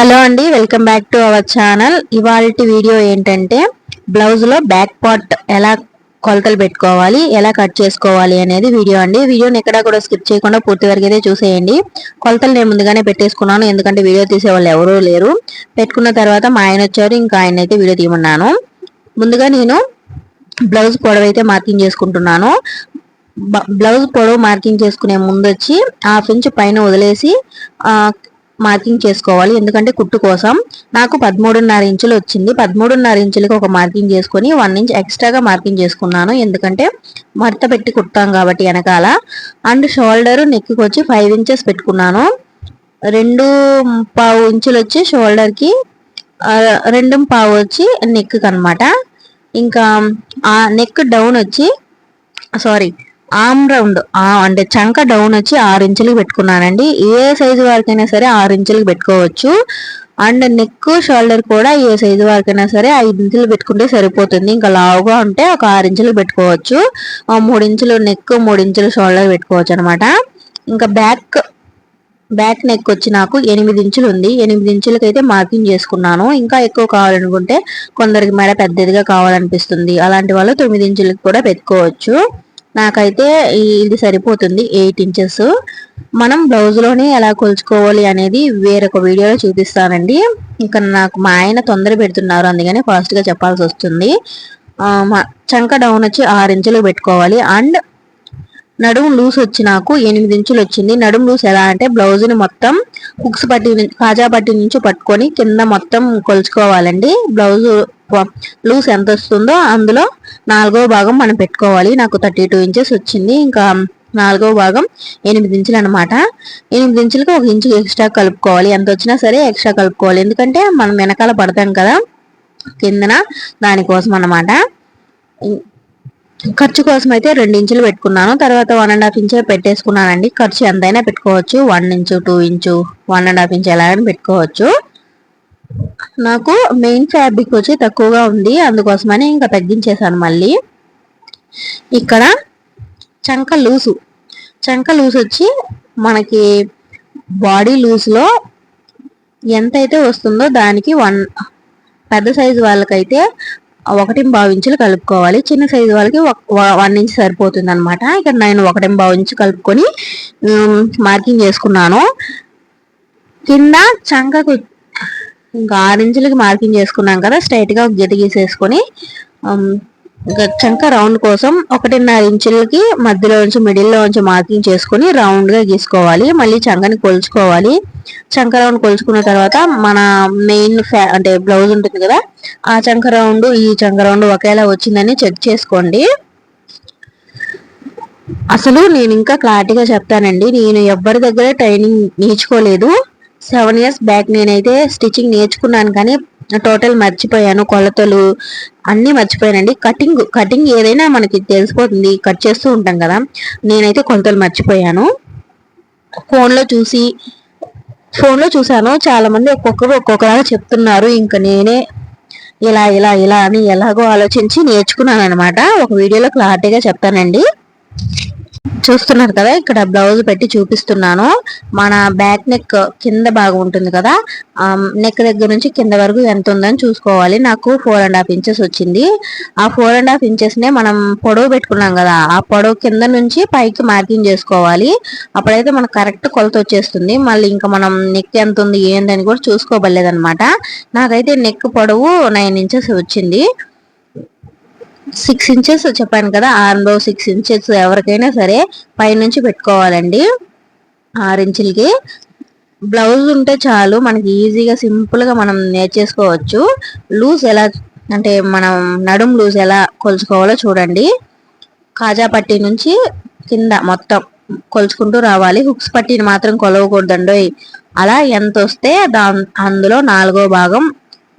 Hello అండి welcome back to our channel. ఇవాళ video ఏంటంటే బ్లౌజ్లో బ్యాక్ పార్ట్ ఎలా కొలతలు పెట్టుకోవాలి ఎలా కట్ చేసుకోవాలి అనేది వీడియో అండి. వీడియోని ఎక్కడా కూడా స్కిప్ చేయకుండా పూర్తి వరకు అయితే చూసేయండి. కొలతలు నేను ముందుగానే పెట్టేసుకున్నాను ఎందుకంటే వీడియో తీసే వాళ్ళు ఎవరూ లేరు. పెట్టుకున్న తర్వాత మా ఆయన వచ్చారు ఇంకా ఆయన అయితే వీడియో తీయమన్నాను. ముందుగా నేను బ్లౌజ్ పొడవు అయితే మార్కింగ్ చేసుకుంటున్నాను. బ్లౌజ్ పొడవు మార్కింగ్ చేసుకునే ముందు వచ్చి హాఫ్ ఇంచ్ పైన వదిలేసి మార్కింగ్ చేసుకోవాలి. ఎందుకంటే కుట్టు కోసం నాకు పదమూడున్నర ఇంచులు వచ్చింది. పదమూడున్నర ఇంచులకి ఒక మార్కింగ్ చేసుకొని వన్ ఇంచ్ ఎక్స్ట్రాగా మార్కింగ్ చేసుకున్నాను. ఎందుకంటే మడత పెట్టి కుట్టాం కాబట్టి వెనకాల. అండ్ షోల్డర్ నెక్కి వచ్చి ఫైవ్ ఇంచెస్ పెట్టుకున్నాను. రెండు పావు ఇంచులు వచ్చి షోల్డర్కి రెండు పావు వచ్చి నెక్ అనమాట ఇంకా ఆ నెక్ డౌన్ వచ్చి సారీ ఆమ్ రౌండ్ అంటే చంక డౌన్ వచ్చి ఆరు ఇంచులకి పెట్టుకున్నానండి. ఏ సైజు వరకైనా సరే ఆరు ఇంచులకి పెట్టుకోవచ్చు. అండ్ నెక్ షోల్డర్ కూడా ఏ సైజు వరకైనా సరే ఐదు ఇంచులు పెట్టుకుంటే సరిపోతుంది. ఇంకా లావుగా ఉంటే ఒక ఆరు ఇంచులు పెట్టుకోవచ్చు. మూడు ఇంచులు నెక్ మూడు ఇంచులు షోల్డర్ పెట్టుకోవచ్చు అనమాట ఇంకా బ్యాక్ బ్యాక్ నెక్ వచ్చి నాకు ఎనిమిది ఇంచులు ఉంది. ఎనిమిది ఇంచులకి అయితే మార్కింగ్ చేసుకున్నాను. ఇంకా ఎక్కువ కావాలనుకుంటే కొందరికి మెడ పెద్దదిగా కావాలనిపిస్తుంది. అలాంటి వాళ్ళు తొమ్మిది ఇంచులకి కూడా పెట్టుకోవచ్చు. నాకైతే ఇది సరిపోతుంది ఎయిట్ ఇంచెస్. మనం బ్లౌజ్లోనే ఎలా కొలుచుకోవాలి అనేది వేరొక వీడియోలో చూపిస్తానండి. ఇంకా నాకు మా ఆయన తొందర పెడుతున్నారు అందుకని ఫాస్ట్గా చెప్పాల్సి వస్తుంది. చంక డౌన్ వచ్చి ఆరు ఇంచులు పెట్టుకోవాలి. అండ్ నడుము లూస్ వచ్చి నాకు ఎనిమిది ఇంచులు వచ్చింది. నడుము లూస్ ఎలా అంటే బ్లౌజ్ని మొత్తం హుక్స్ పట్టి కాజా పట్టి నుంచి పట్టుకొని కింద మొత్తం కొలుచుకోవాలండి. బ్లౌజ్ లూస్ ఎంత వస్తుందో అందులో నాలుగో భాగం మనం పెట్టుకోవాలి. నాకు థర్టీ టూ ఇంచెస్ వచ్చింది. ఇంకా నాలుగో భాగం ఎనిమిది ఇంచులు అనమాట ఎనిమిది ఇంచులకి ఒక ఇంచు ఎక్స్ట్రా కలుపుకోవాలి. ఎంత వచ్చినా సరే ఎక్స్ట్రా కలుపుకోవాలి. ఎందుకంటే మనం వెనకాల పడతాం కదా కిందన దానికోసం అనమాట ఖర్చు కోసం అయితే రెండు ఇంచులు పెట్టుకున్నాను. తర్వాత వన్ అండ్ హాఫ్ ఇంచే పెట్టేసుకున్నానండి. ఖర్చు ఎంతైనా పెట్టుకోవచ్చు. One inch two inch one and half inch ఎలాగైనా పెట్టుకోవచ్చు. నాకు మెయిన్ ఫ్యాబ్రిక్ వచ్చి తక్కువగా ఉంది. అందుకోసమని ఇంకా తగ్గించేసాను మళ్ళీ. ఇక్కడ చంక లూసు చంక లూస్ వచ్చి మనకి బాడీ లూస్లో ఎంతైతే వస్తుందో దానికి వన్ పెద్ద సైజు వాళ్ళకైతే ఒకటి బావు కలుపుకోవాలి. చిన్న సైజు వాళ్ళకి వన్ ఇంచ్ సరిపోతుంది అనమాట ఇక్కడ నేను ఒకటి భావించి కలుపుకొని మార్కింగ్ చేసుకున్నాను. కింద చంకకు ఇంకా ఆరెంజ్లకి మార్కింగ్ చేసుకున్నాం కదా స్ట్రైట్గా గీత గీసేసుకొని చంక రౌండ్ కోసం ఒకటిన్నర ఇంచులకి మధ్యలో నుంచి మిడిల్లో నుంచి మార్కింగ్ చేసుకొని రౌండ్గా గీసుకోవాలి. మళ్ళీ చంకని కొలుచుకోవాలి. చంక రౌండ్ కొలుచుకున్న తర్వాత మన మెయిన్ ఫ్యా అంటే బ్లౌజ్ ఉంటుంది కదా ఆ చంక రౌండ్ ఈ చంక రౌండ్ ఒకేలా వచ్చిందని చెక్ చేసుకోండి. అసలు నేను ఇంకా క్లారిటీగా చెప్తానండి. నేను ఎవరి దగ్గర ట్రైనింగ్ నేర్చుకోలేదు. సెవెన్ ఇయర్స్ బ్యాక్ నేనైతే స్టిచ్చింగ్ నేర్చుకున్నాను కానీ టోటల్ మర్చిపోయాను. కొలతలు అన్నీ మర్చిపోయానండి. కటింగ్ కటింగ్ ఏదైనా మనకి తెలిసిపోతుంది. కట్ చేస్తూ ఉంటాం కదా. నేనైతే కొలతలు మర్చిపోయాను. ఫోన్లో చూసి ఫోన్లో చూశాను. చాలామంది ఒక్కొక్కరు ఒక్కొక్కలాగా చెప్తున్నారు. ఇంకా నేనే ఇలా ఇలా ఇలా అని ఎలాగో ఆలోచించి నేర్చుకున్నాను అనమాట ఒక వీడియోలో క్లారిటీగా చెప్తానండి. చూస్తున్నారు కదా ఇక్కడ బ్లౌజ్ పెట్టి చూపిస్తున్నాను. మన బ్యాక్ నెక్ కింద భాగం ఉంటుంది కదా నెక్ దగ్గర నుంచి కింద వరకు ఎంత ఉందని చూసుకోవాలి. నాకు ఫోర్ అండ్ హాఫ్ ఇంచెస్ వచ్చింది. ఆ ఫోర్ అండ్ హాఫ్ ఇంచెస్ నే మనం పొడవు పెట్టుకున్నాం కదా ఆ పొడవు కింద నుంచి పైకి మార్కింగ్ చేసుకోవాలి. అప్పుడైతే మనకు కరెక్ట్ కొలత వచ్చేస్తుంది. మళ్ళీ ఇంకా మనం నెక్ ఎంత ఉంది ఏందని కూడా చూసుకోబడలేదనమాట నాకైతే నెక్ పొడవు నైన్ ఇంచెస్ వచ్చింది. సిక్స్ ఇంచెస్ చెప్పాను కదా ఆరులో సిక్స్ ఇంచెస్ ఎవరికైనా సరే పైనుంచి పెట్టుకోవాలండి. ఆరు ఇంచులకి. బ్లౌజ్ ఉంటే చాలు మనకి ఈజీగా సింపుల్గా మనం నేర్చేసుకోవచ్చు. లూజ్ ఎలా అంటే మనం నడుం లూజ్ ఎలా కొలుచుకోవాలో చూడండి. కాజా పట్టి నుంచి కింద మొత్తం కొలుచుకుంటూ రావాలి. హుక్స్ పట్టిని మాత్రం కొలవకూడదండోయ్. అలా ఎంత వస్తే దా అందులో నాలుగో భాగం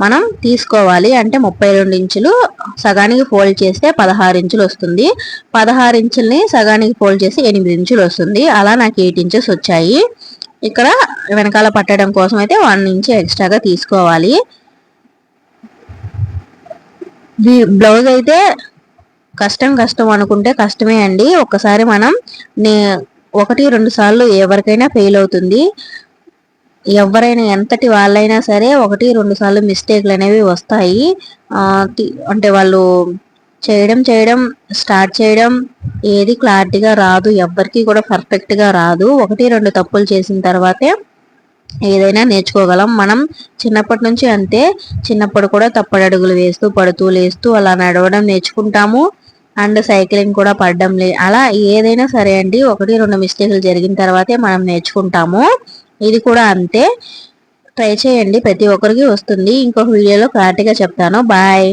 మనం తీసుకోవాలి. అంటే ముప్పై రెండు ఇంచులు సగానికి ఫోల్డ్ చేస్తే పదహారు ఇంచులు వస్తుంది. పదహారు ఇంచుల్ని సగానికి ఫోల్డ్ చేసి ఎనిమిది ఇంచులు వస్తుంది. అలా నాకు ఎయిట్ ఇంచెస్ వచ్చాయి. ఇక్కడ వెనకాల పట్టడం కోసం అయితే వన్ ఇంచ్ ఎక్స్ట్రాగా తీసుకోవాలి. బ్లౌజ్ అయితే కష్టం కష్టం అనుకుంటే కష్టమే అండి. ఒకసారి మనం నే ఒకటి రెండు సార్లు ఎవరికైనా ఫెయిల్ అవుతుంది. ఎవరైనా ఎంతటి వాళ్ళైనా సరే ఒకటి రెండు సార్లు మిస్టేక్లు అనేవి వస్తాయి. అంటే వాళ్ళు చేయడం చేయడం స్టార్ట్ చేయడం ఏది క్లారిటీగా రాదు ఎవ్వరికి కూడా పర్ఫెక్ట్గా రాదు. ఒకటి రెండు తప్పులు చేసిన తర్వాతే ఏదైనా నేర్చుకోగలం. మనం చిన్నప్పటి నుంచి అంతే చిన్నప్పుడు కూడా తప్పడు అడుగులు వేస్తూ పడుతూ లేస్తూ అలా నడవడం నేర్చుకుంటాము. అండ్ సైక్లింగ్ కూడా పడడం లే అలా ఏదైనా సరే అండి ఒకటి రెండు మిస్టేక్లు జరిగిన తర్వాతే మనం నేర్చుకుంటాము. ఇది కూడా అంతే. ట్రై చేయండి. ప్రతి ఒక్కరికి వస్తుంది. ఇంకొక వీడియోలో క్లారిటీగా చెప్తాను. బాయ్